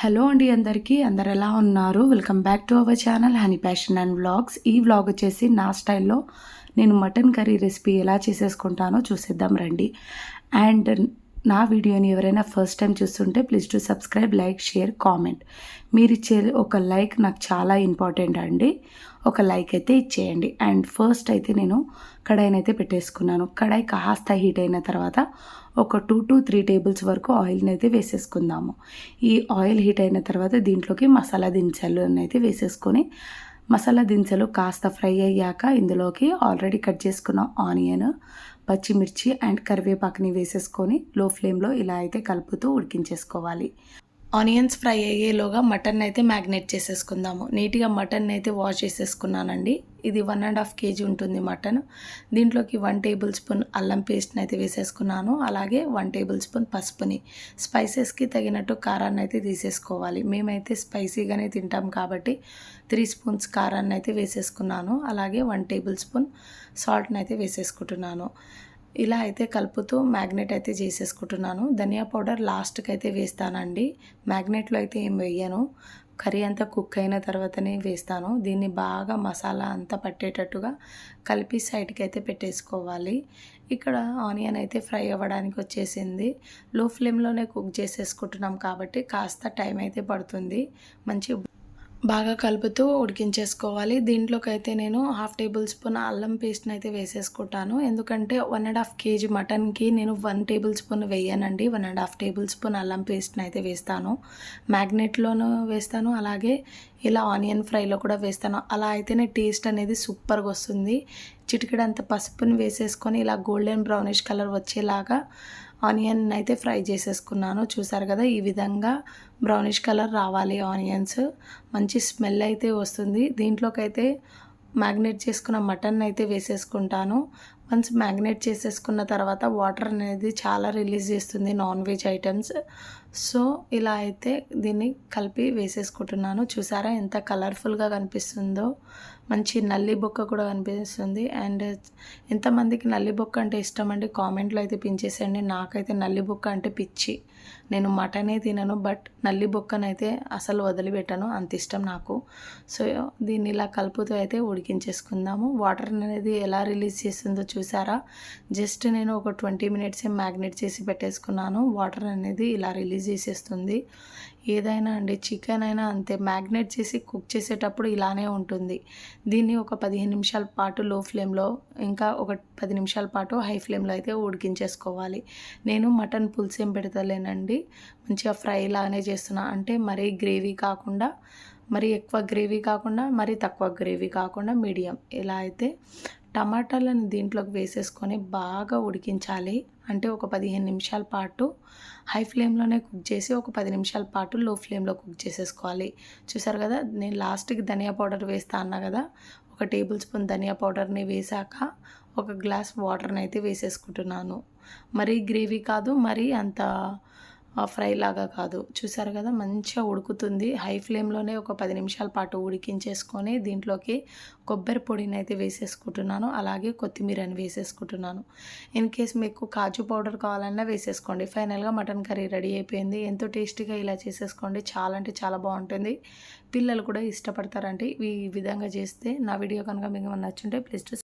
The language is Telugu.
హలో అండి అందరికీ. అందరు ఎలా ఉన్నారు? Welcome back to our channel Honey passion and vlogs. ఈ వ్లాగ్ వచ్చేసి నా స్టైల్లో నేను మటన్ కర్రీ రెసిపీ ఎలా చేసేసుకుంటానో చూసేద్దాం రండి. అండ్ నా వీడియోని ఎవరైనా ఫస్ట్ టైం చూస్తుంటే please to subscribe like share comment మీరు ఇచ్చే ఒక లైక్ నాకు చాలా ఇంపార్టెంట్ అండి. ఒక లైక్ అయితే ఇచ్చేయండి. అండ్ ఫస్ట్ అయితే నేను కడాయినైతే పెట్టేసుకున్నాను. కడాయి కాస్త హీట్ అయిన తర్వాత ఒక టూ టు త్రీ టేబుల్స్ వరకు ఆయిల్ని అయితే వేసేసుకుందాము. ఈ ఆయిల్ హీట్ అయిన తర్వాత దీంట్లోకి మసాలా దినుసులు అయితే వేసేసుకొని మసాలా దినుసులు కాస్త ఫ్రై అయ్యాక ఇందులోకి ఆల్రెడీ కట్ చేసుకున్న ఆనియన్ పచ్చిమిర్చి అండ్ కరివేపాకుని వేసేసుకొని లో ఫ్లేమ్లో ఇలా అయితే కలుపుతూ ఉడికించేసుకోవాలి. ఆనియన్స్ ఫ్రై అయ్యేలోగా మటన్ అయితే మ్యాగ్నేట్ చేసేసుకుందాము. నీట్గా మటన్ అయితే వాష్ చేసేసుకున్నానండి. ఇది వన్ అండ్ హాఫ్ కేజీ ఉంటుంది మటన్. దీంట్లోకి వన్ టేబుల్ స్పూన్ అల్లం పేస్ట్ని అయితే వేసేసుకున్నాను. అలాగే వన్ టేబుల్ స్పూన్ పసుపుని. స్పైసెస్కి తగినట్టు కారాన్ని అయితే తీసేసుకోవాలి. మేమైతే స్పైసీగానే తింటాం కాబట్టి త్రీ స్పూన్స్ కారాన్ని అయితే వేసేసుకున్నాను. అలాగే వన్ టేబుల్ స్పూన్ సాల్ట్ని అయితే వేసేసుకుంటున్నాను. ఇలా అయితే కలుపుతూ మ్యాగ్నెట్ అయితే చేసేసుకుంటున్నాను. ధనియా పౌడర్ లాస్ట్కి అయితే వేస్తానండి. మ్యాగ్నెట్లో అయితే ఏం వేయను. కర్రీ అంతా కుక్ అయిన తర్వాతనే వేస్తాను. దీన్ని బాగా మసాలా అంతా పట్టేటట్టుగా కలిపి సైడ్కి అయితే పెట్టేసుకోవాలి. ఇక్కడ ఆనియన్ అయితే ఫ్రై అవ్వడానికి వచ్చేసింది. లో ఫ్లేమ్లోనే కుక్ చేసేసుకుంటున్నాం కాబట్టి కాస్త టైం అయితే పడుతుంది. మంచి బాగా కలుపుతూ ఉడికించేసుకోవాలి. దీంట్లోకి అయితే నేను హాఫ్ టేబుల్ స్పూన్ అల్లం పేస్ట్ని అయితే వేసేసుకుంటాను. ఎందుకంటే వన్ అండ్ హాఫ్ కేజీ మటన్కి నేను వన్ టేబుల్ స్పూన్ వేయనండి. One and half tablespoon అల్లం పేస్ట్ని అయితే వేస్తాను. మ్యాగ్నెట్లోనూ వేస్తాను. అలాగే ఇలా ఆనియన్ ఫ్రైలో కూడా వేస్తాను. అలా అయితేనే టేస్ట్ అనేది సూపర్గా వస్తుంది. చిటికెడంత పసుపుని వేసేసుకొని ఇలా గోల్డెన్ బ్రౌనిష్ కలర్ వచ్చేలాగా ఆనియన్ అయితే ఫ్రై చేసేసుకున్నాను. చూసారు కదా ఈ విధంగా బ్రౌనిష్ కలర్ రావాలి ఆనియన్స్. మంచి స్మెల్ అయితే వస్తుంది. దీంట్లోకైతే మ్యాగ్నేట్ చేసుకున్న మటన్ అయితే వేసేసుకుంటాను. వన్స్ మ్యాగ్నేట్ చేసేసుకున్న తర్వాత వాటర్ అనేది చాలా రిలీజ్ చేస్తుంది నాన్ వెజ్ ఐటమ్స్. సో ఇలా అయితే దీన్ని కలిపి వేసేసుకుంటున్నాను. చూసారా ఎంత కలర్ఫుల్గా కనిపిస్తుందో. మంచి నల్లి బొక్క కూడా కనిపిస్తుంది. అండ్ ఎంతమందికి నల్లి బొక్క అంటే ఇష్టం అండి కామెంట్లో అయితే పించేసేయండి. నాకైతే నల్లి బొక్క అంటే పిచ్చి. నేను మటనే తినను బట్ నల్లి బొక్కనైతే అసలు వదిలిపెట్టను. అంత ఇష్టం నాకు. సో దీన్ని ఇలా కలుపుతూ అయితే ఉడికించేసుకుందాము. వాటర్ అనేది ఎలా రిలీజ్ చేస్తుందో చూసారా? జస్ట్ నేను ఒక ట్వంటీ మినిట్స్ మ్యాగ్నేట్ చేసి పెట్టేసుకున్నాను. వాటర్ అనేది ఇలా రిలీజ్ చేసేస్తుంది ఏదైనా అండి చికెన్ అయినా అంతే మ్యాగ్నేట్ చేసి కుక్ చేసేటప్పుడు ఇలానే ఉంటుంది. దీన్ని ఒక పదిహేను నిమిషాల పాటు లో ఫ్లేమ్లో ఇంకా ఒక పది నిమిషాల పాటు హై ఫ్లేమ్లో అయితే ఉడికించేసుకోవాలి. నేను మటన్ పులుసు ఏం పెడతలేనండి మంచిగా ఫ్రై లాగానే చేస్తున్నా. అంటే మరీ గ్రేవీ కాకుండా మరి ఎక్కువ గ్రేవీ కాకుండా మరీ తక్కువ గ్రేవీ కాకుండా మీడియం. ఇలా అయితే టమాటాలను దీంట్లోకి వేసేసుకొని బాగా ఉడికించాలి. అంటే ఒక పదిహేను నిమిషాల పాటు హై ఫ్లేమ్లోనే కుక్ చేసి ఒక పది నిమిషాల పాటు లో ఫ్లేమ్లో కుక్ చేసేసుకోవాలి. చూసారు కదా నేను లాస్ట్కి ధనియా పౌడర్ వేస్తా అన్నా కదా ఒక టేబుల్ స్పూన్ ధనియా పౌడర్ని వేసాక ఒక గ్లాస్ వాటర్ని అయితే వేసేసుకుంటున్నాను. మరీ గ్రేవీ కాదు మరీ అంత ఫ్రై లాగా కాదు. చూసారు కదా? మంచిగా ఉడుకుతుంది. హై ఫ్లేమ్లోనే ఒక పది నిమిషాల పాటు ఉడికించేసుకొని దీంట్లోకి కొబ్బరి పొడిని అయితే వేసేసుకుంటున్నాను. అలాగే కొత్తిమీరని వేసేసుకుంటున్నాను. ఇన్ కేస్ మీకు కాజు పౌడర్ కావాలన్నా వేసేసుకోండి. ఫైనల్గా మటన్ కర్రీ రెడీ అయిపోయింది. ఎంతో టేస్టీగా ఇలా చేసేసుకోండి. చాలా అంటే చాలా బాగుంటుంది. పిల్లలు కూడా ఇష్టపడతారంటే ఈ విధంగా చేస్తే నా వీడియో కనుక మీకు నచ్చుంటే ప్లీజ్